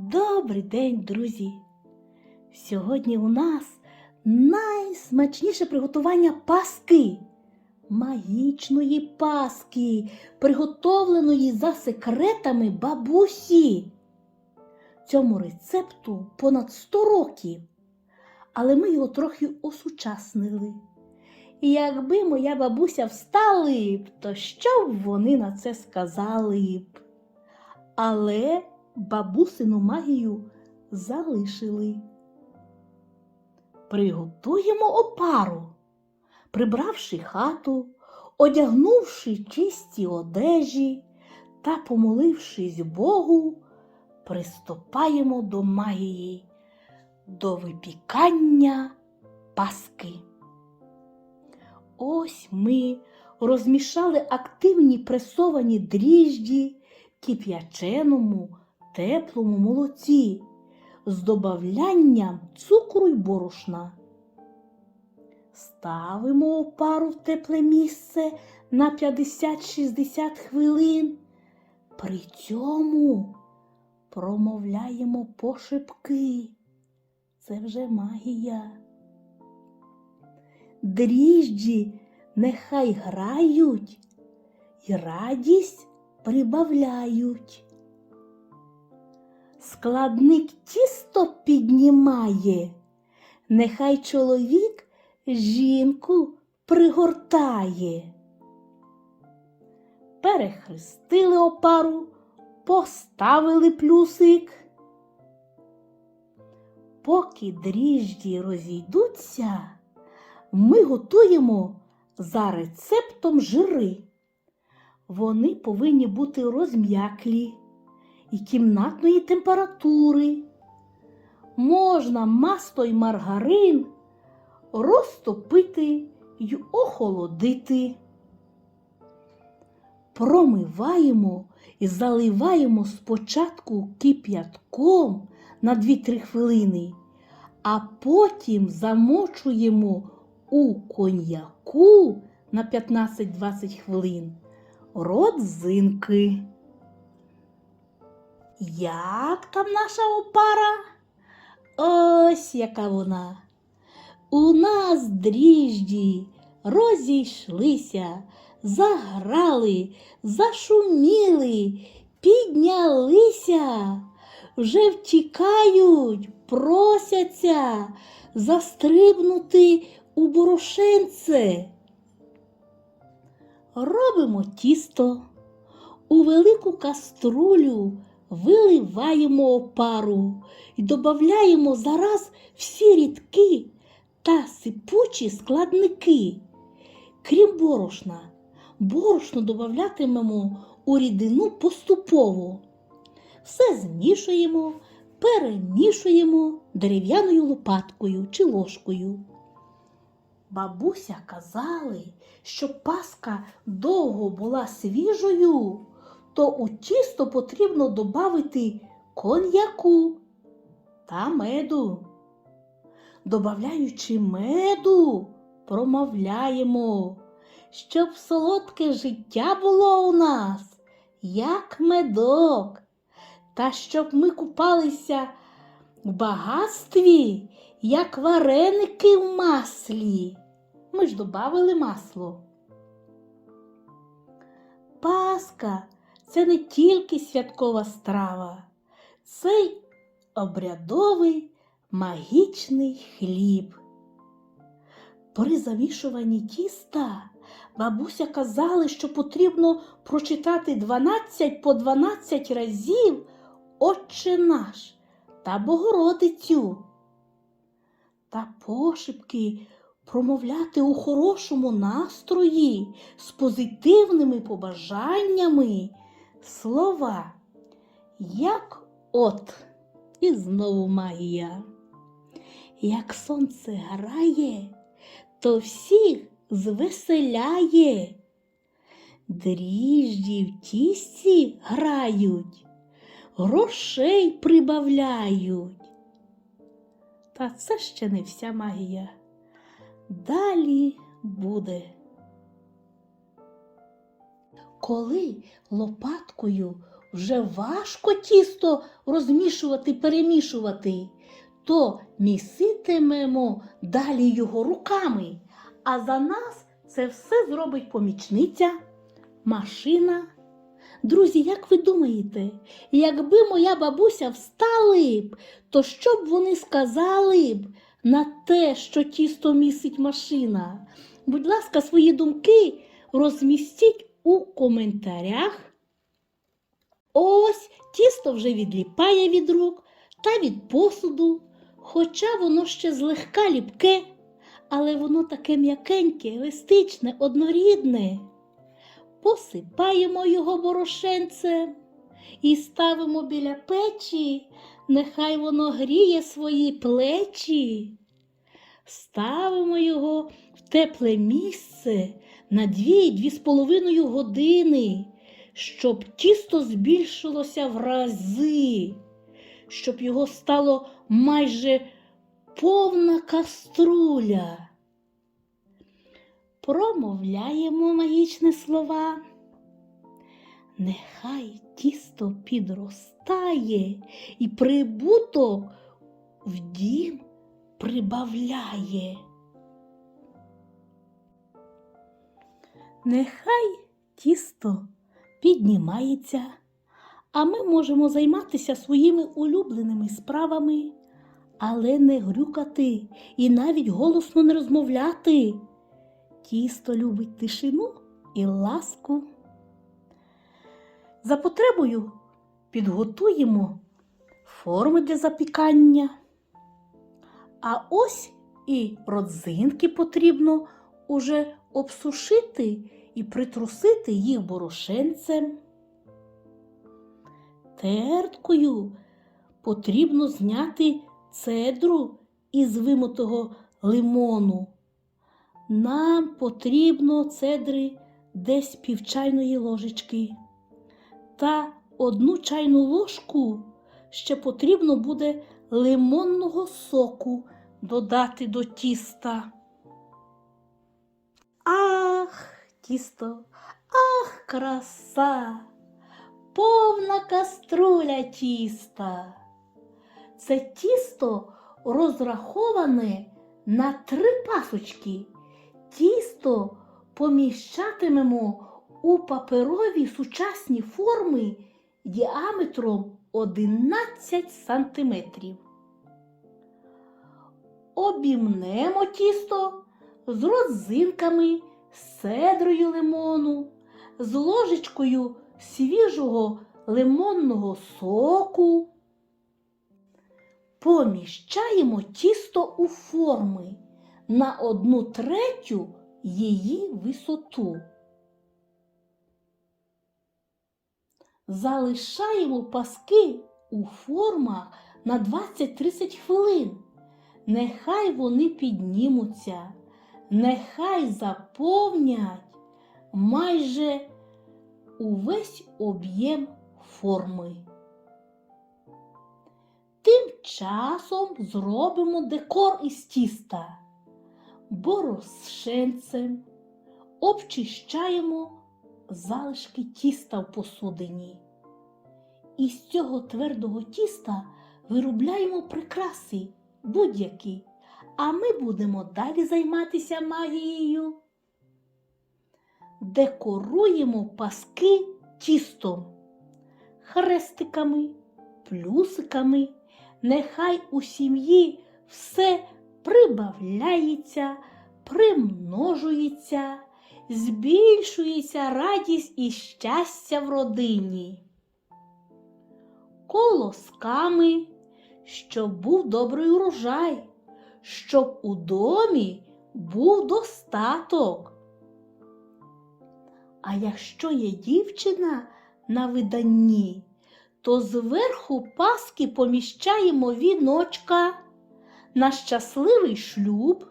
Добрий день, друзі! Сьогодні у нас найсмачніше приготування паски, магічної паски, приготовленої за секретами бабусі. Цьому рецепту понад 100 років, але ми його трохи осучаснили. І якби моя бабуся встали б, то що б вони на це сказали б? Але бабусину магію залишили. Приготуємо опару, прибравши хату, одягнувши чисті одежі та помолившись Богу, приступаємо до магії, до випікання паски. Ось ми розмішали активні пресовані дріжджі кип'яченому теплому молоці з добавлянням цукру й борошна. Ставимо опару в тепле місце на 50-60 хвилин. При цьому промовляємо пошепки. Це вже магія. Дріжджі нехай грають і радість прибавляють. Складник тісто піднімає, нехай чоловік жінку пригортає. Перехрестили опару, поставили плюсик. Поки дріжджі розійдуться, ми готуємо за рецептом жири. Вони повинні бути розм'яклі і кімнатної температури. Можна масло й маргарин розтопити й охолодити. Промиваємо і заливаємо спочатку кип'ятком на 2-3 хвилини, а потім замочуємо у коньяку на 15-20 хвилин родзинки. Як там наша опара? Ось яка вона. У нас дріжджі розійшлися, заграли, зашуміли, піднялися, вже втікають, просяться застрибнути у борошенце. Робимо тісто, у велику каструлю виливаємо опару і додаємо зараз всі рідки та сипучі складники. Крім борошна, борошно додатимемо у рідину поступово. Все змішуємо, перемішуємо дерев'яною лопаткою чи ложкою. Бабуся казали, щоб паска довго була свіжою, то у тісто потрібно додати коньяку та меду. Добавляючи меду, промовляємо, щоб солодке життя було у нас, як медок, та щоб ми купалися в багатстві, як вареники в маслі. Ми ж додали масло. Паска це не тільки святкова страва, це й обрядовий магічний хліб. При замішуванні тіста бабуся казали, що потрібно прочитати 12 по 12 разів Отче наш та Богородицю. Та пошепки промовляти у хорошому настрої з позитивними побажаннями слова, як от, і знову магія. Як сонце грає, то всіх звеселяє. Дріжджі в тісті грають, грошей прибавляють. Та це ще не вся магія. Далі буде. Коли лопаткою вже важко тісто розмішувати, перемішувати, то міситимемо далі його руками. А за нас це все зробить помічниця, машина. Друзі, як ви думаєте, якби моя бабуся встали б, то що б вони сказали б на те, що тісто місить машина? Будь ласка, свої думки розмістіть у коментарях. Ось тісто вже відліпає від рук та від посуду, хоча воно ще злегка ліпке, але воно таке м'якеньке, еластичне, однорідне. Посипаємо його борошенцем і ставимо біля печі, нехай воно гріє свої плечі. Ставимо його тепле місце на 2-2,5 години, щоб тісто збільшилося в рази, щоб його стало майже повна каструля. Промовляємо магічні слова. Нехай тісто підростає і прибуток в дім прибавляє. Нехай тісто піднімається, а ми можемо займатися своїми улюбленими справами, але не грюкати і навіть голосно не розмовляти. Тісто любить тишину і ласку. За потребою підготуємо форми для запікання. А ось і родзинки потрібно уже обсушити і притрусити їх борошенцем. Терткою потрібно зняти цедру із вимутого лимону. Нам потрібно цедри десь півчайної ложечки. Та одну чайну ложку ще потрібно буде лимонного соку додати до тіста. Ах, тісто, ах, краса, повна каструля тіста. Це тісто розраховане на три пасочки. Тісто поміщатимемо у паперові сучасні форми діаметром 11 сантиметрів. Обімнемо тісто з родзинками, з цедрою лимону, з ложечкою свіжого лимонного соку. Поміщаємо тісто у форми на одну третю її висоту. Залишаємо паски у формах на 20-30 хвилин. Нехай вони піднімуться, нехай заповнять майже увесь об'єм форми. Тим часом зробимо декор із тіста, борошенцем, обчищаємо залишки тіста в посудині. Із цього твердого тіста виробляємо прикраси будь-які, а ми будемо далі займатися магією. Декоруємо паски тістом, хрестиками, плюсиками. Нехай у сім'ї все прибавляється, примножується, збільшується радість і щастя в родині. Колосками, щоб був добрий урожай, щоб у домі був достаток. А якщо є дівчина на виданні, то зверху паски поміщаємо віночка на щасливий шлюб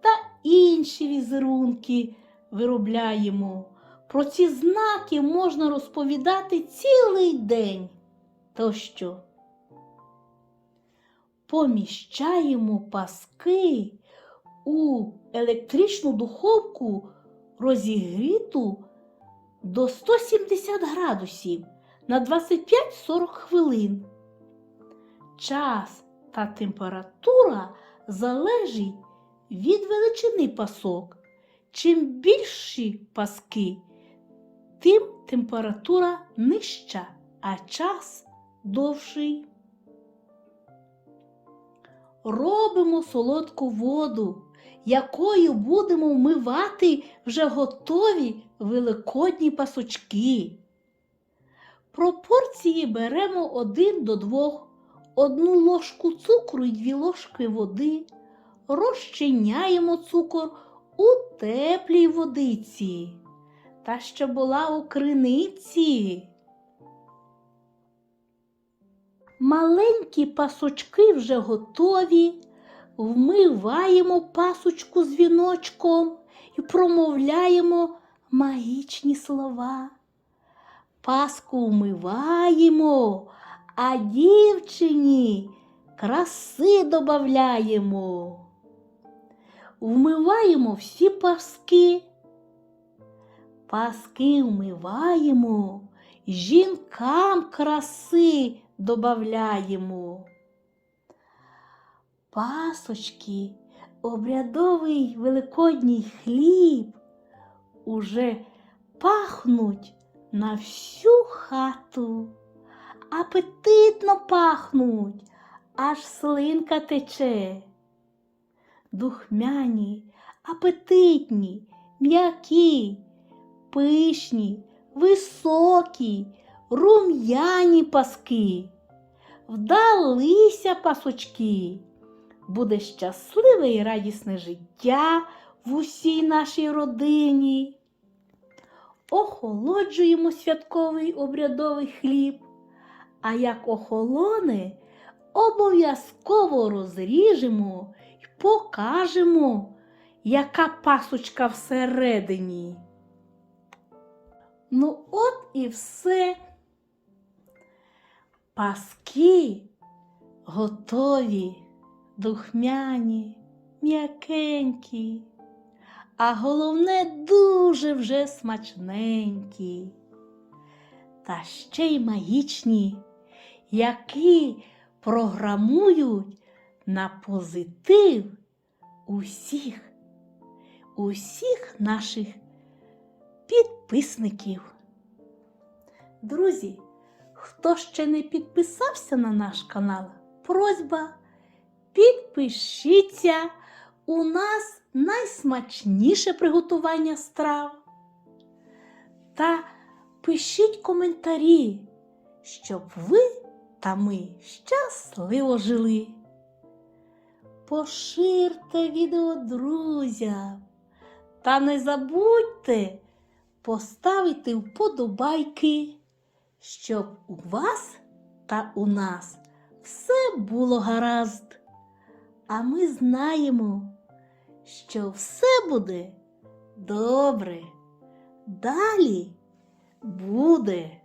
та інші візерунки виробляємо. Про ці знаки можна розповідати цілий день. То що? Поміщаємо паски у електричну духовку розігріту до 170 градусів на 25-40 хвилин. Час та температура залежить від величини пасок. Чим більші паски, тим температура нижча, а час довший. Робимо солодку воду, якою будемо вмивати вже готові великодні пасочки. Пропорції беремо 1 до 2, одну ложку цукру і 2 ложки води, розчиняємо цукор у теплій водиці, та що була у криниці. Маленькі пасочки вже готові. Вмиваємо пасочку з віночком і промовляємо магічні слова. Паску вмиваємо, а дівчині краси добавляємо. Вмиваємо всі паски. Паски вмиваємо, жінкам краси добавляємо. Пасочки, обрядовий великодній хліб уже пахнуть на всю хату. Апетитно пахнуть, аж слинка тече. Духмяні, апетитні, м'які, пишні, високі, рум'яні паски. Вдалися пасочки. Буде щасливе і радісне життя в усій нашій родині. Охолоджуємо святковий обрядовий хліб, а як охолоне, обов'язково розріжемо і покажемо, яка пасочка всередині. Ну, от і все. Паски готові, духмяні, м'якенькі, а головне дуже вже смачненькі, та ще й магічні, які програмують на позитив усіх, усіх наших підписників. Друзі, хто ще не підписався на наш канал, просьба, підпишіться. У нас найсмачніше приготування страв. Та пишіть коментарі, щоб ви та ми щасливо жили. Поширте відео друзям та не забудьте поставити вподобайки, щоб у вас та у нас все було гаразд. А ми знаємо, що все буде добре. Далі буде